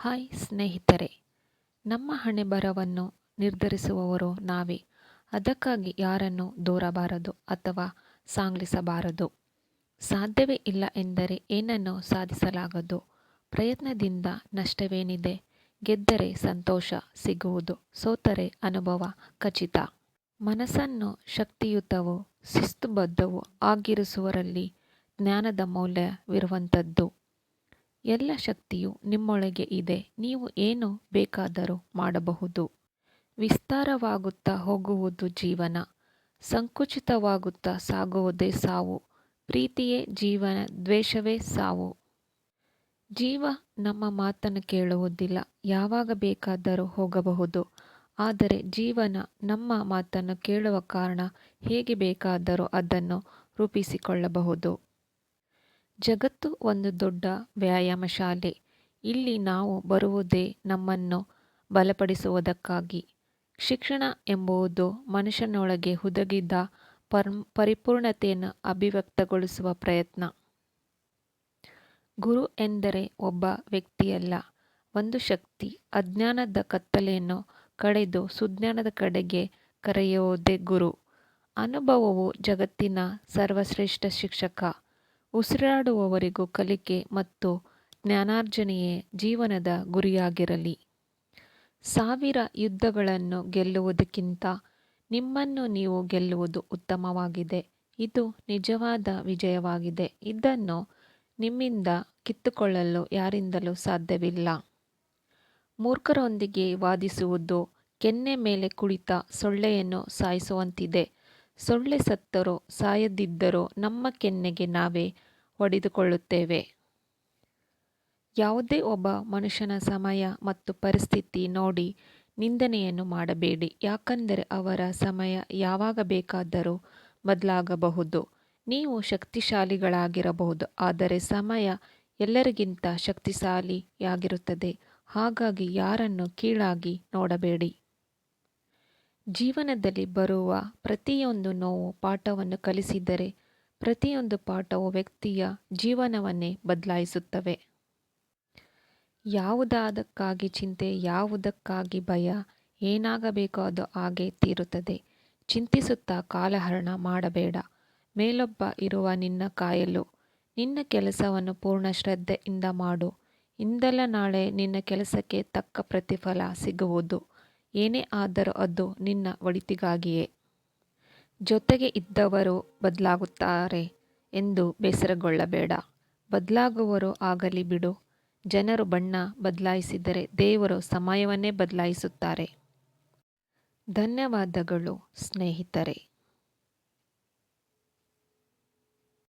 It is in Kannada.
ಹಾಯ್ ಸ್ನೇಹಿತರೆ, ನಮ್ಮ ಹಣೆಬರಹವನ್ನು ನಿರ್ಧರಿಸುವವರು ನಾವೇ. ಅದಕ್ಕಾಗಿ ಯಾರನ್ನು ದೂರಬಾರದು ಅಥವಾ ಸಾಂಗ್ಲಿಸಬಾರದು? ಸಾಧ್ಯವೇ ಇಲ್ಲ ಎಂದರೆ ಏನನ್ನು ಸಾಧಿಸಲಾಗದು? ಪ್ರಯತ್ನದಿಂದ ನಷ್ಟವೇನಿದೆ? ಗೆದ್ದರೆ ಸಂತೋಷ, ಸಿಗುವುದು ಸೋತರೆ ಅನುಭವ ಖಚಿತ. ಮನಸ್ಸನ್ನು ಶಕ್ತಿಯುತವೂ, ಶಿಸ್ತುಬದ್ಧವೂ ಆಗಿರಿಸುವರಲ್ಲಿ ಜ್ಞಾನದ ಮೌಲ್ಯವಿರುವಂಥದ್ದು. ಎಲ್ಲ ಶಕ್ತಿಯು ನಿಮ್ಮೊಳಗೆ ಇದೆ. ನೀವು ಏನು ಬೇಕಾದರೂ ಮಾಡಬಹುದು. ವಿಸ್ತಾರವಾಗುತ್ತಾ ಹೋಗುವುದು ಜೀವನ. ಸಂಕುಚಿತವಾಗುತ್ತಾ ಸಾಗುವುದೇ ಸಾವು. ಪ್ರೀತಿಯೇ ಜೀವನ, ದ್ವೇಷವೇ ಸಾವು. ಜೀವ ನಮ್ಮ ಮಾತನ್ನು ಕೇಳುವುದಿಲ್ಲ. ಯಾವಾಗ ಬೇಕಾದರೂ ಹೋಗಬಹುದು. ಆದರೆ ಜೀವನ ನಮ್ಮ ಮಾತನ್ನು ಕೇಳುವ ಕಾರಣ ಹೇಗೆ ಬೇಕಾದರೂ ಅದನ್ನು ರೂಪಿಸಿಕೊಳ್ಳಬಹುದು. ಜಗತ್ತು ಒಂದು ದೊಡ್ಡ ವ್ಯಾಯಾಮ ಶಾಲೆ ಇಲ್ಲಿ ನಾವು ಬರುವುದೇ ನಮ್ಮನ್ನು ಬಲಪಡಿಸುವುದಕ್ಕಾಗಿ. ಶಿಕ್ಷಣ ಎಂಬುದು ಮನುಷ್ಯನೊಳಗೆ ಹುದುಗಿದ ಪರ್, ಪರಿಪೂರ್ಣತೆಯನ್ನು ಅಭಿವ್ಯಕ್ತಗೊಳಿಸುವ ಪ್ರಯತ್ನ. ಗುರು ಎಂದರೆ ಒಬ್ಬ ವ್ಯಕ್ತಿಯಲ್ಲ. ಒಂದು ಶಕ್ತಿ, ಅಜ್ಞಾನದ ಕತ್ತಲೆಯನ್ನು ಕಡೆದು ಸುಜ್ಞಾನದ ಕಡೆಗೆ ಕರೆಯುವುದೇ ಗುರು. ಅನುಭವವು ಜಗತ್ತಿನ ಸರ್ವಶ್ರೇಷ್ಠ ಶಿಕ್ಷಕ. ಉಸಿರಾಡುವವರೆಗೂ ಕಲಿಕೆ ಮತ್ತು ಜ್ಞಾನಾರ್ಜನೆಯೇ ಜೀವನದ ಗುರಿಯಾಗಿರಲಿ. ಸಾವಿರ ಯುದ್ಧಗಳನ್ನು ಗೆಲ್ಲುವುದಕ್ಕಿಂತ ನಿಮ್ಮನ್ನು ನೀವು ಗೆಲ್ಲುವುದು ಉತ್ತಮವಾಗಿದೆ. ಇದು ನಿಜವಾದ ವಿಜಯವಾಗಿದೆ. ಇದನ್ನು ನಿಮ್ಮಿಂದ ಕಿತ್ತುಕೊಳ್ಳಲು ಯಾರಿಂದಲೂ ಸಾಧ್ಯವಿಲ್ಲ. ಮೂರ್ಖರೊಂದಿಗೆ ವಾದಿಸುವುದು, ಕೆನ್ನೆ ಮೇಲೆ ಕುಳಿತ ಸೊಳ್ಳೆಯನ್ನು ಸಾಯಿಸುವಂತಿದೆ. ಸೊಳ್ಳೆ ಸತ್ತರೋ, ಸಾಯದಿದ್ದರೋ ನಮ್ಮ ಕೆನ್ನೆಗೆ ನಾವೇ ಹೊಡೆದುಕೊಳ್ಳುತ್ತೇವೆ ಯಾವುದೇ ಒಬ್ಬ ಮನುಷ್ಯನ ಸಮಯ ಮತ್ತು ಪರಿಸ್ಥಿತಿ ನೋಡಿ ನಿಂದನೆಯನ್ನು ಮಾಡಬೇಡಿ. ಯಾಕಂದರೆ ಅವರ ಸಮಯ ಯಾವಾಗ ಬೇಕಾದರೂ ಬದಲಾಗಬಹುದು. ನೀವು ಶಕ್ತಿಶಾಲಿಗಳಾಗಿರಬಹುದು, ಆದರೆ ಸಮಯ ಎಲ್ಲರಿಗಿಂತ ಶಕ್ತಿಶಾಲಿಯಾಗಿರುತ್ತದೆ. ಹಾಗಾಗಿ ಯಾರನ್ನು ಕೀಳಾಗಿ ನೋಡಬೇಡಿ. ಜೀವನದಲ್ಲಿ ಬರುವ ಪ್ರತಿಯೊಂದು ನೋವು ಪಾಠವನ್ನು ಕಲಿಸಿದರೆ ಪ್ರತಿಯೊಂದು ಪಾಠವು ವ್ಯಕ್ತಿಯ ಜೀವನವನ್ನೇ ಬದಲಾಯಿಸುತ್ತವೆ. ಯಾವುದಾದಕ್ಕಾಗಿ ಚಿಂತೆ, ಯಾವುದಕ್ಕಾಗಿ ಭಯ, ಏನಾಗಬೇಕೋ ಅದು ಹಾಗೆ ತೀರುತ್ತದೆ. ಚಿಂತಿಸುತ್ತಾ ಕಾಲಹರಣ ಮಾಡಬೇಡ. ಮೇಲೊಬ್ಬ ಇರುವ ನಿನ್ನ ಕಾಯಲು, ನಿನ್ನ ಕೆಲಸವನ್ನು ಪೂರ್ಣ ಶ್ರದ್ಧೆಯಿಂದ ಮಾಡು. ಇಂದಲ್ಲ ನಾಳೆ ನಿನ್ನ ಕೆಲಸಕ್ಕೆ ತಕ್ಕ ಪ್ರತಿಫಲ ಸಿಗುವುದು. ಏನೇ ಆದರೂ ಅದು ನಿನ್ನ ಒಳಿತಿಗಾಗಿಯೇ. ಜೊತೆಗೆ ಇದ್ದವರು ಬದಲಾಗುತ್ತಾರೆ ಎಂದು ಬೇಸರಗೊಳ್ಳಬೇಡ. ಬದಲಾಗುವರು ಆಗಲಿ ಬಿಡು. ಜನರು ಬಣ್ಣ ಬದಲಾಯಿಸಿದರೆ ದೇವರು ಸಮಯವನ್ನೇ ಬದಲಾಯಿಸುತ್ತಾರೆ. ಧನ್ಯವಾದಗಳು ಸ್ನೇಹಿತರೆ.